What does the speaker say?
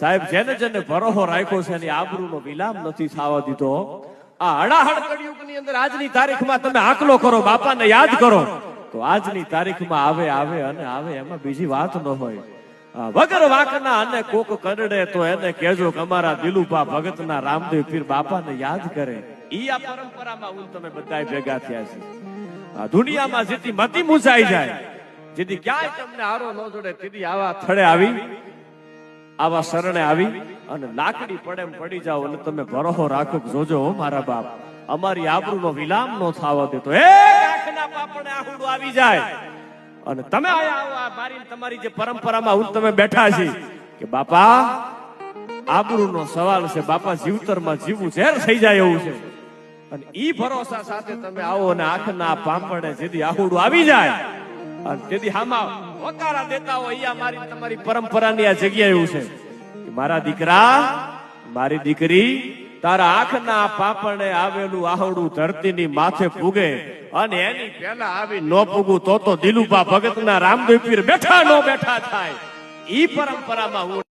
સાહેબ, જેને જેને ભરોહો રાખ્યો છે એની આબરૂનો વિલામ નથી થવા દીધો, આ હડાહડ કળિયુગની અંદર આજની તારીખમાં તમે આકલો કરો, બાપાને યાદ કરો. તો આજની તારીખમાં આવે આવે અને આવે, એમાં બીજી વાત ન હોય. વગર વાકના અને કોક કરડે તો એને કહેજો કે અમારા દિલુભા ભગતના રામદેવ પીર બાપાને યાદ કરે. ઈ આ પરંપરામાં હું તમે બધા ભેગા થયા છે. આ દુનિયામાં જેથી મતી મૂંઝાઈ જાય, જેથી ક્યાંય તમને આરો ન જોડે, તેથી આવા થડે આવી. આવા શરણે આવી અને લાકડી પડે એમ પડી જાઓ અને તમે ભરોહો રાખો જોજો મારા બાપ, અમારી આબરૂનો વિલામ નો થવા દેતો એ આહુડું આવી જાય. અને તમે આયા મારી તમારી જે પરંપરામાં હું તમે બેઠા છી કે બાપા, આબરૂનો સવાલ છે, બાપા જીવતરમાં જીવવું ઝેર થઈ જાય એવું છે. અને ઈ ભરોસા સાથે તમે આવો અને આંખના પાપડે જેથી આહુડું આવી જાય. તેથી હામાં વકારા દેતા હોય અહીંયા મારી તમારી પરંપરાની આ જગ્યા એવું છે. મારા દીકરા, મારી દીકરી, તારા આંખના પાપણે આવેલું આહુડું ધરતીની માથે પૂગે અને એની પહેલા આવી ન પૂગું તો તો દિલુભા ભગતના રામદેવ પીર બેઠા નો બેઠા થાય. ઈ પરંપરામાં હું